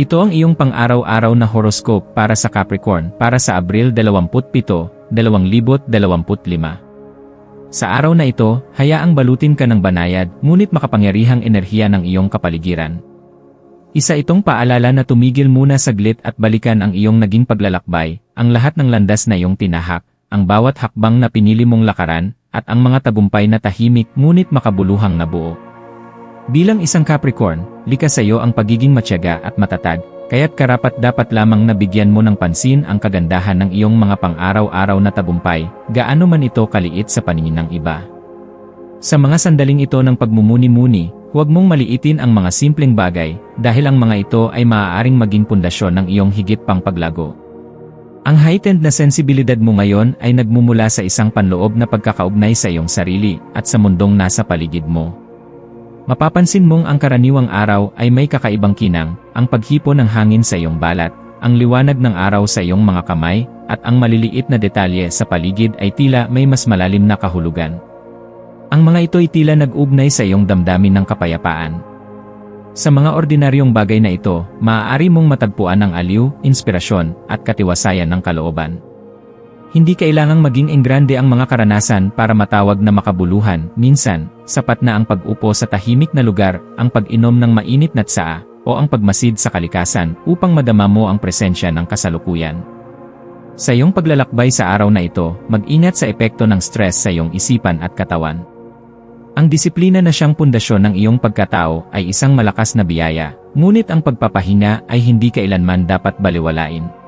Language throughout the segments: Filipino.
Ito ang iyong pang-araw-araw na horoscope para sa Capricorn para sa Abril 27, 2025. Sa araw na ito, hayaang balutin ka ng banayad, ngunit makapangyarihang enerhiya ng iyong kapaligiran. Isa itong paalala na tumigil muna saglit at balikan ang iyong naging paglalakbay, ang lahat ng landas na iyong tinahak, ang bawat hakbang na pinili mong lakaran, at ang mga tagumpay na tahimik ngunit makabuluhang nabuo. Bilang isang Capricorn, likas sa iyo ang pagiging matyaga at matatag, kaya't karapat dapat lamang nabigyan mo ng pansin ang kagandahan ng iyong mga pang-araw-araw na tagumpay, gaano man ito kaliit sa paningin ng iba. Sa mga sandaling ito ng pagmumuni-muni, huwag mong maliitin ang mga simpleng bagay, dahil ang mga ito ay maaaring maging pundasyon ng iyong higit pang paglago. Ang heightened na sensibilidad mo ngayon ay nagmumula sa isang panloob na pagkakaugnay sa iyong sarili at sa mundong nasa paligid mo. Mapapansin mong ang karaniwang araw ay may kakaibang kinang, ang paghipo ng hangin sa iyong balat, ang liwanag ng araw sa iyong mga kamay, at ang maliliit na detalye sa paligid ay tila may mas malalim na kahulugan. Ang mga ito ay tila nag-ugnay sa iyong damdamin ng kapayapaan. Sa mga ordinaryong bagay na ito, maaari mong matagpuan ang aliw, inspirasyon, at katiwasayan ng kalooban. Hindi kailangang maging enggrande ang mga karanasan para matawag na makabuluhan, minsan, sapat na ang pag-upo sa tahimik na lugar, ang pag-inom ng mainit na tsaa, o ang pagmasid sa kalikasan upang madama mo ang presensya ng kasalukuyan. Sa iyong paglalakbay sa araw na ito, mag-ingat sa epekto ng stress sa iyong isipan at katawan. Ang disiplina na siyang pundasyon ng iyong pagkatao ay isang malakas na biyaya, ngunit ang pagpapahinga ay hindi kailanman dapat baliwalain.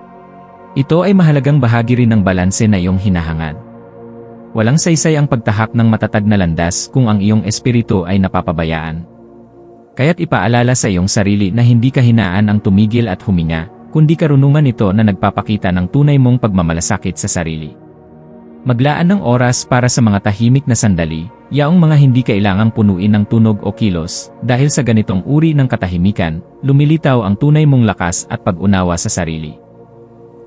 Ito ay mahalagang bahagi rin ng balanse na iyong hinahangad. Walang saysay ang pagtahak ng matatag na landas kung ang iyong espiritu ay napapabayaan. Kaya't ipaalala sa iyong sarili na hindi kahinaan ang tumigil at huminga, kundi karunungan ito na nagpapakita ng tunay mong pagmamalasakit sa sarili. Maglaan ng oras para sa mga tahimik na sandali, yaong mga hindi kailangang punuin ng tunog o kilos, dahil sa ganitong uri ng katahimikan, lumilitaw ang tunay mong lakas at pag-unawa sa sarili.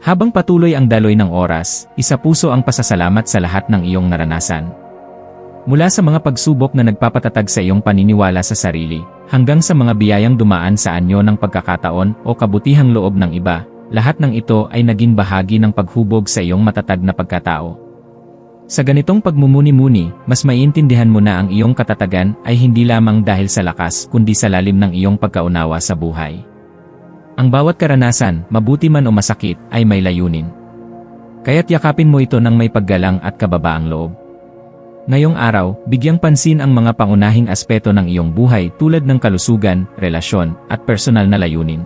Habang patuloy ang daloy ng oras, isa puso ang pasasalamat sa lahat ng iyong naranasan. Mula sa mga pagsubok na nagpapatatag sa iyong paniniwala sa sarili, hanggang sa mga biyayang dumaan sa anyo ng pagkakataon o kabutihang loob ng iba, lahat ng ito ay naging bahagi ng paghubog sa iyong matatag na pagkatao. Sa ganitong pagmumuni-muni, mas maiintindihan mo na ang iyong katatagan ay hindi lamang dahil sa lakas kundi sa lalim ng iyong pagkaunawa sa buhay. Ang bawat karanasan, mabuti man o masakit, ay may layunin. Kaya't yakapin mo ito ng may paggalang at kababaang loob. Ngayong araw, bigyang pansin ang mga pangunahing aspeto ng iyong buhay tulad ng kalusugan, relasyon, at personal na layunin.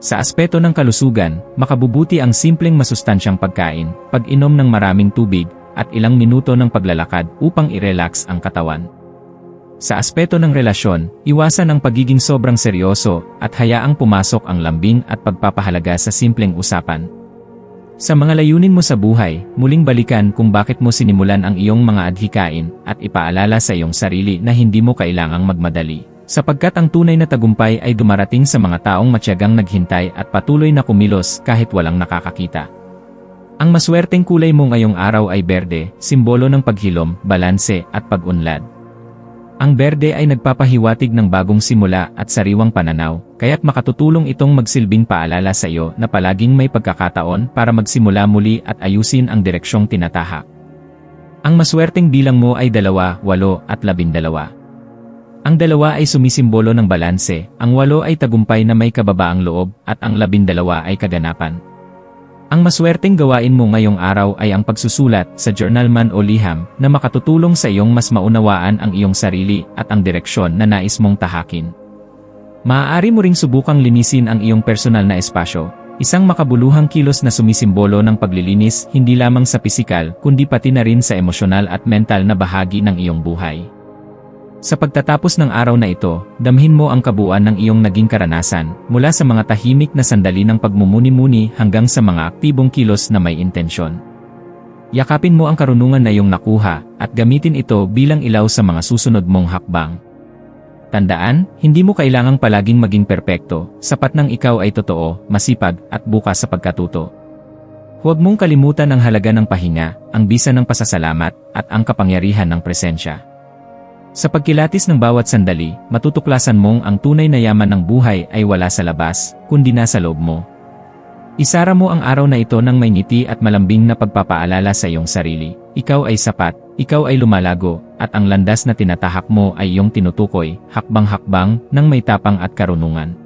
Sa aspeto ng kalusugan, makabubuti ang simpleng masustansyang pagkain, pag-inom ng maraming tubig, at ilang minuto ng paglalakad upang i-relax ang katawan. Sa aspeto ng relasyon, iwasan ang pagiging sobrang seryoso at hayaang pumasok ang lambing at pagpapahalaga sa simpleng usapan. Sa mga layunin mo sa buhay, muling balikan kung bakit mo sinimulan ang iyong mga adhikain at ipaalala sa iyong sarili na hindi mo kailangang magmadali. Sapagkat ang tunay na tagumpay ay dumarating sa mga taong matyagang naghintay at patuloy na kumilos kahit walang nakakakita. Ang maswerteng kulay mo ngayong araw ay berde, simbolo ng paghilom, balanse, at pag-unlad. Ang berde ay nagpapahiwatig ng bagong simula at sariwang pananaw, kaya't makatutulong itong magsilbing paalala sa iyo na palaging may pagkakataon para magsimula muli at ayusin ang direksyong tinatahak. Ang maswerteng bilang mo ay dalawa, walo at labindalawa. Ang dalawa ay sumisimbolo ng balanse, ang walo ay tagumpay na may kababaang loob, at ang labindalawa ay kaganapan. Ang maswerteng gawain mo ngayong araw ay ang pagsusulat sa journal man o liham na makatutulong sa iyong mas maunawaan ang iyong sarili at ang direksyon na nais mong tahakin. Maaari mo ring subukang linisin ang iyong personal na espasyo, isang makabuluhang kilos na sumisimbolo ng paglilinis hindi lamang sa pisikal kundi pati na rin sa emosyonal at mental na bahagi ng iyong buhay. Sa pagtatapos ng araw na ito, damhin mo ang kabuuan ng iyong naging karanasan, mula sa mga tahimik na sandali ng pagmumuni-muni hanggang sa mga aktibong kilos na may intensyon. Yakapin mo ang karunungan na iyong nakuha, at gamitin ito bilang ilaw sa mga susunod mong hakbang. Tandaan, hindi mo kailangang palaging maging perpekto, sapat nang ikaw ay totoo, masipag, at bukas sa pagkatuto. Huwag mong kalimutan ang halaga ng pahinga, ang bisa ng pasasalamat, at ang kapangyarihan ng presensya. Sa pagkilatis ng bawat sandali, matutuklasan mong ang tunay na yaman ng buhay ay wala sa labas, kundi nasa loob mo. Isara mo ang araw na ito ng may ngiti at malambing na pagpapaalala sa iyong sarili. Ikaw ay sapat, ikaw ay lumalago, at ang landas na tinatahak mo ay iyong tinutukoy, hakbang-hakbang, ng may tapang at karunungan.